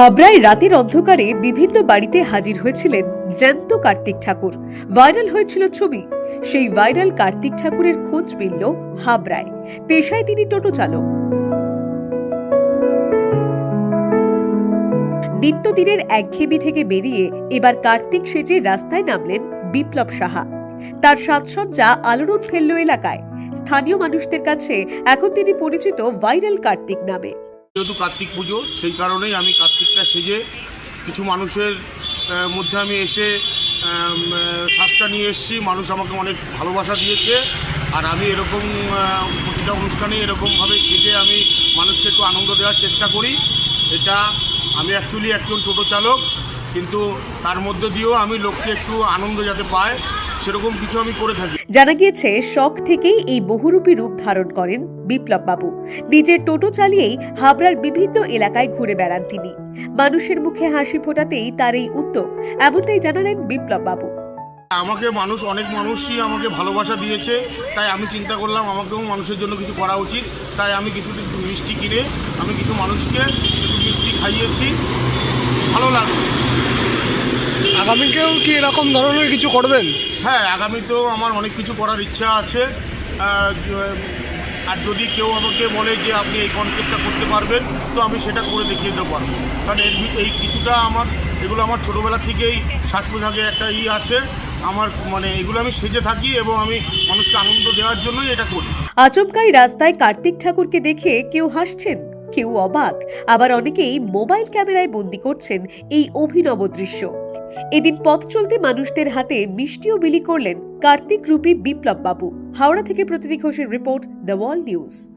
হাবড়ায় রাতের অন্ধকারে বিভিন্ন বাড়িতে হাজির হয়েছিলেন জ্যান্ত কার্তিক ঠাকুর। ভাইরাল হয়েছিল ছবি। সেই ভাইরাল কার্তিক ঠাকুরের খোঁজ মিলল হাবড়ায়। পেশায় তিনি টোটো চালক। নিত্যদিনের একঘেয়েমি থেকে বেরিয়ে এবার কার্তিক সেজে রাস্তায় নামলেন বিপ্লব সাহা। তার সাজসজ্জা আলোড়ন ফেলল এলাকায়। স্থানীয় মানুষদের কাছে এখন তিনি পরিচিত ভাইরাল কার্তিক নামে। যেহেতু কার্তিক পুজো, সেই কারণেই আমি কার্তিকটা সেজে কিছু মানুষের মধ্যে আমি এসে শ্বাসটা নিয়ে এসেছি। মানুষ আমাকে অনেক ভালোবাসা দিয়েছে। আর আমি এরকম প্রতিটা অনুষ্ঠানে এরকমভাবে সেজে আমি মানুষকে একটু আনন্দ দেওয়ার চেষ্টা করি। এটা আমি অ্যাকচুয়ালি একজন টোটো চালক, কিন্তু তার মধ্যে দিয়েও আমি লোককে একটু আনন্দ যাতে পায়। সেরকম কিছু আমি করে থাকি। জানা গিয়েছে শখ থেকেই এই বহুরূপী রূপ ধারণ করেন বিপ্লব বাবু নিজের টোটো চালিয়েই হাবড়ার বিভিন্ন এলাকায় ঘুরে বেড়ান তিনি। মানুষের মুখে হাসি ফোটাতেই তার এই উদ্যোগ এমনটাই জানালেন বিপ্লব বাবু আমাকে মানুষ অনেক মানুষই আমাকে ভালোবাসা দিয়েছে তাই আমি চিন্তা করলাম আমাকেও মানুষের জন্য কিছু করা উচিত। তাই আমি কিছু মিষ্টি কিনে আমি কিছু মানুষকে মিষ্টি খাইয়েছি। ভালো লাগবে আগামীতেও কি এরকম ধরনের কিছু করবেন? হ্যাঁ আগামীতেও আমার অনেক কিছু করার ইচ্ছা আছে। আর যদি কেউ আমাকে বলে যে আপনি এই কনসেপ্টটা করতে পারবেন তো আমি সেটা করে দেখিয়ে দিতে পারব কারণ এর এই কিছুটা আমার এগুলো আমার ছোটোবেলা থেকেই শ্বাস পোশাকে একটা ই আছে। আমার মানে এগুলো আমি সেজে থাকি এবং আমি মানুষকে আনন্দ দেওয়ার জন্যই এটা করি। আচমকাই রাস্তায় কার্তিক ঠাকুরকে দেখে কেউ হাসছেন কেউ অবাক। আবার অনেকেই মোবাইল ক্যামেরায় বন্দি করছেন এই অভিনব দৃশ্য। এদিন পথ চলতে মানুষদের হাতে মিষ্টিও বিলি করলেন কার্তিক রূপী বিপ্লব বাবু হাওড়া থেকে প্রতিনিধি ঘোষের রিপোর্ট, দ্য ওয়ার্ল্ড নিউজ।